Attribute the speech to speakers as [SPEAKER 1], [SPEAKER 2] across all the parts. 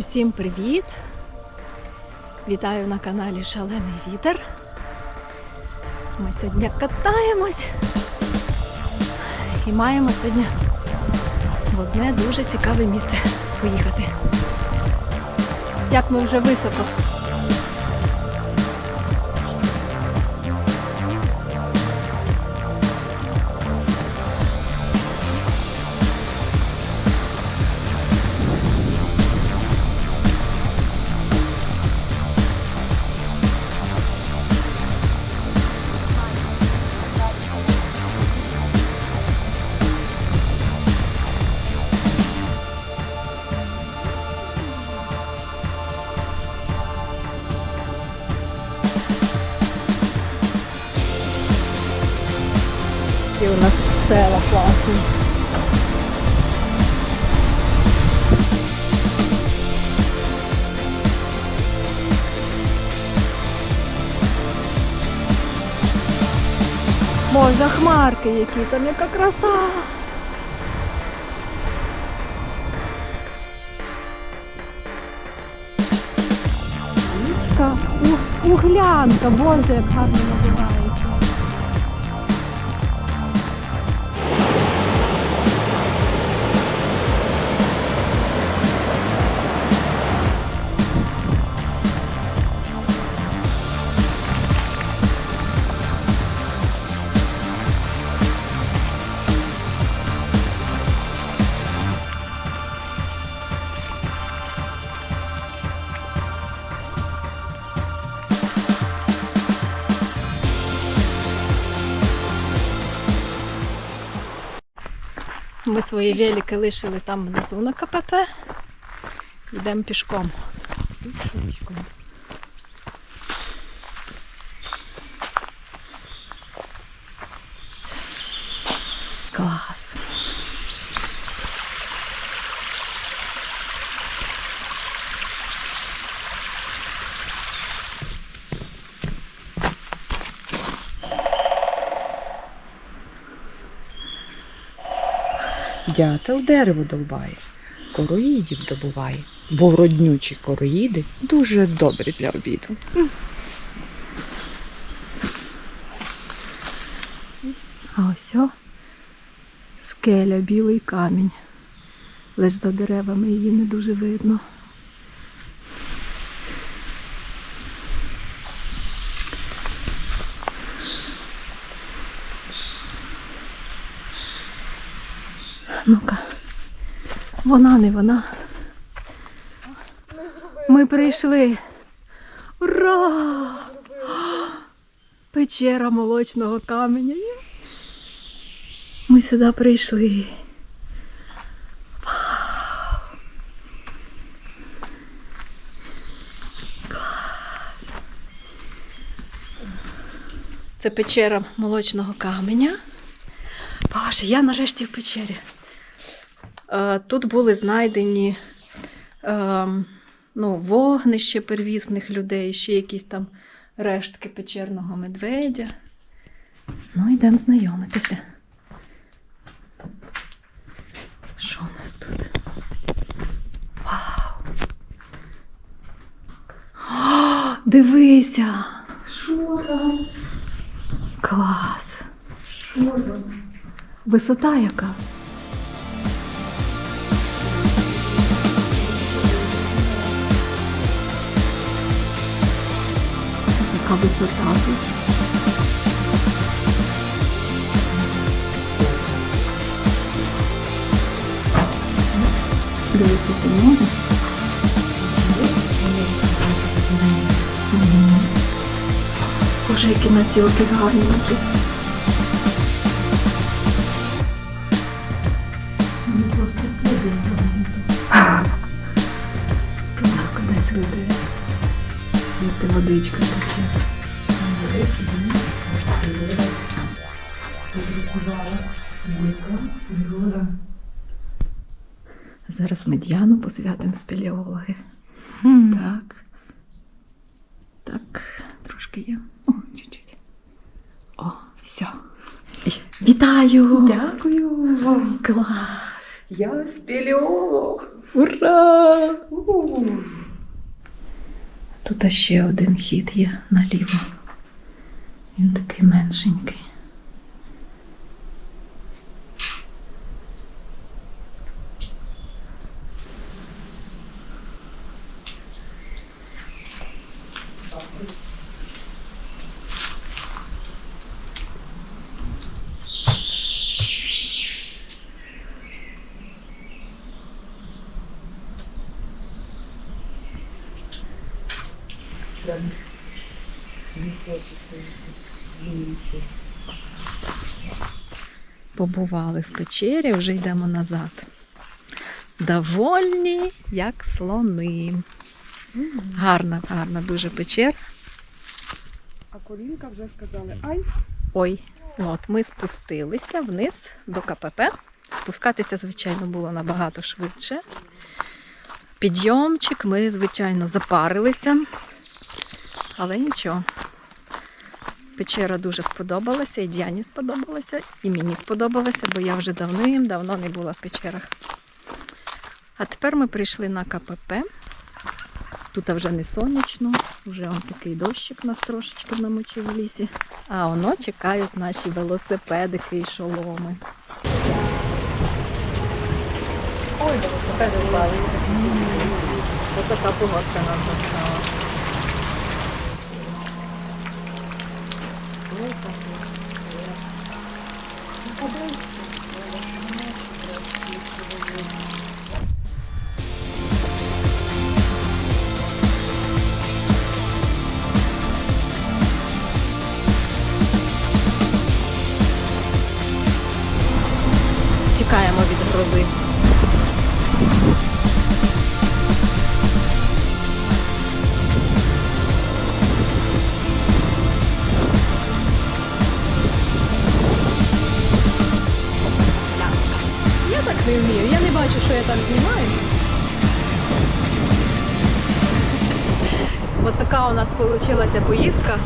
[SPEAKER 1] Усім привіт! Вітаю на каналі Шалений Вітер. Ми сьогодні катаємось і маємо сьогодні в одне дуже цікаве місце поїхати. Як ми вже високо. села класні. Боже, хмарки які, там яка краса. Річка, у- углянка, боже, як гарно називається. Ми свої велики лишили там внизу на КПП. Йдемо пішком. Клас.
[SPEAKER 2] Дятел дерево довбає, короїдів добуває, бо роднючі короїди дуже добрі для обіду.
[SPEAKER 1] А ось о, скеля, білий камінь. Лиш за деревами її не дуже видно. Ну-ка, вона не вона. Ми прийшли. Ура! Печера молочного каменя. Ми сюди прийшли. Це печера молочного каменя. Боже, я нарешті в печері. Е, Тут були знайдені е, ну, вогнище первісних людей, ще якісь там рештки печерного медведя. Ну, йдемо знайомитися. Що у нас тут? Вау! О, дивися! Що там? Клас! Що там? Висота яка? Яка висота тут? Дивися, ти можеш? Боже, які натілки гарні тут. Водичка тече. Зараз мед'яну посвятимо спелеологи. Так. Так, трошки є. О, чуть-чуть. О, все. Вітаю!
[SPEAKER 2] Дякую вам.
[SPEAKER 1] Клас!
[SPEAKER 2] Я спелеолог.
[SPEAKER 1] Ура! Тут ще один хід є наліво. Він такий меншенький. Побували в печері, вже йдемо назад. Довольні, як слони. Гарна, гарна дуже печера.
[SPEAKER 2] А колінка вже сказали, ай,
[SPEAKER 1] Ой, от ми спустилися вниз до КПП. Спускатися, звичайно, було набагато швидше. Підйомчик, ми, звичайно, запарилися, але нічого. Печера дуже сподобалася, і Діані сподобалася, і мені сподобалося, бо я вже давним-давно не була в печерах. А тепер ми прийшли на КПП. Тут вже не сонячно, вже он такий дощик нас трошечки намочив в лісі. А воно чекають наші велосипедики і шоломи. Ой, велосипеди впали. Ось така погодка нам застала. Тікаємо від грози. Не вмію, я не бачу, що я там знімаю. От така у нас вийшла поїздка.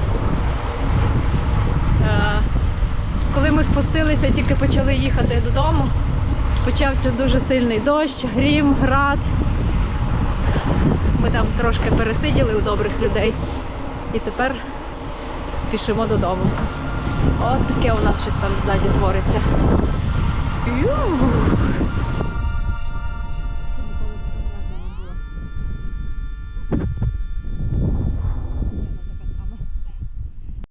[SPEAKER 1] Е, Коли ми спустилися, тільки почали їхати додому. Почався дуже сильний дощ, грім, град. Ми там трошки пересиділи у добрих людей. І тепер спішимо додому. От таке у нас щось там ззаді твориться. Ю!